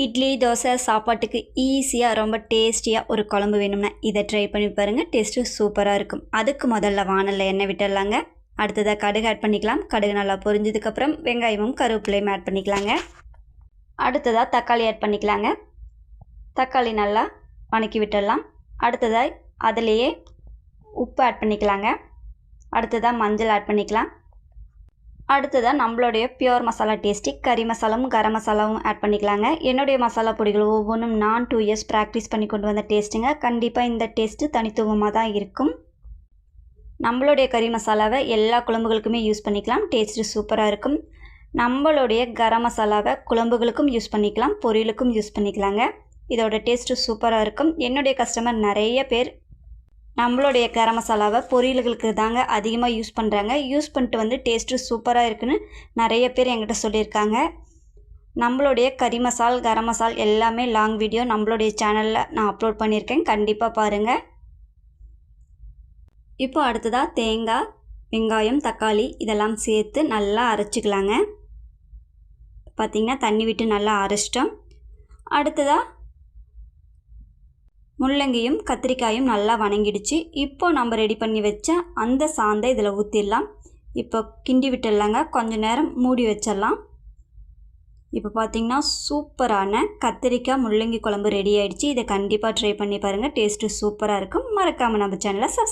இட்லி தோசை சாப்பாட்டுக்கு ஈஸியாக ரொம்ப டேஸ்டியாக ஒரு குழம்பு வேணும்னா இதை ட்ரை பண்ணி பாருங்கள் டேஸ்ட்டு சூப்பராக இருக்கும். அதுக்கு முதல்ல வானலில் எண்ணெய் விட்டுடலாங்க. அடுத்ததாக கடுகு ஆட் பண்ணிக்கலாம். கடுகு நல்லா பொரிஞ்சதுக்கப்புறம் வெங்காயமும் கருவேப்பிலையும் ஆட் பண்ணிக்கலாங்க. அடுத்ததாக தக்காளி ஆட் பண்ணிக்கலாங்க. தக்காளி நல்லா வணக்கி விட்டுடலாம். அடுத்ததாக அதுலேயே உப்பு ஆட் பண்ணிக்கலாங்க. அடுத்ததாக மஞ்சள் ஆட் பண்ணிக்கலாம். அடுத்ததாக நம்மளுடைய பியோர் மசாலா டேஸ்ட்டி கறி மசாலாவும் கரம் மசாலாவும் ஆட் பண்ணிக்கலாங்க. என்னுடைய மசாலா பொடிகள் ஒவ்வொன்றும் நான் டூ இயர்ஸ் ப்ராக்டிஸ் பண்ணி கொண்டு வந்த டேஸ்ட்டுங்க கண்டிப்பாக இந்த டேஸ்ட்டு தனித்துவமாக தான் இருக்கும். நம்மளுடைய கறி மசாலாவை எல்லா குழம்புகளுக்குமே யூஸ் பண்ணிக்கலாம். டேஸ்ட்டு சூப்பராக இருக்கும். நம்மளுடைய கரம் மசாலாவை குழம்புகளுக்கும் யூஸ் பண்ணிக்கலாம். பொரியலுக்கும் யூஸ் பண்ணிக்கலாங்க. இதோட டேஸ்ட்டு சூப்பராக இருக்கும். என்னுடைய கஸ்டமர் நிறைய பேர் நம்மளுடைய கரம் மசாலாவை பொரியல்களுக்கு தாங்க அதிகமாக யூஸ் பண்ணுறாங்க யூஸ் பண்ணிட்டு வந்து டேஸ்ட்டு சூப்பராக இருக்குன்னு நிறைய பேர் என்கிட்ட சொல்லியிருக்காங்க. நம்மளுடைய கறி மசால் கரம் மசால் எல்லாமே லாங் வீடியோ நம்மளுடைய சேனலில் நான் அப்லோட் பண்ணியிருக்கேன். கண்டிப்பாக பாருங்கள் இப்போ அடுத்ததாக தேங்காய் வெங்காயம் தக்காளி இதெல்லாம் சேர்த்து நல்லா அரைச்சிக்கலாங்க. பார்த்திங்கன்னா தண்ணி விட்டு நல்லா அரைச்சிட்டோம். அடுத்ததாக முள்ளங்கியும் கத்திரிக்காயும் நல்லா வணங்கிடுச்சு. இப்போ நம்ம ரெடி பண்ணி வச்ச அந்த சாந்தை இதில் ஊற்றிடலாம் இப்போ கிண்டி விட்டுடலாங்க. கொஞ்சம் நேரம் மூடி வச்சிடலாம். இப்போ பார்த்தீங்கன்னா சூப்பரான கத்திரிக்காய் முள்ளங்கி குழம்பு ரெடி ஆகிடுச்சு இதை கண்டிப்பாக ட்ரை பண்ணி பாருங்கள் டேஸ்ட்டு சூப்பராக இருக்கும். மறக்காமல் நம்ம சேனலை சப்ஸ்கிரைப்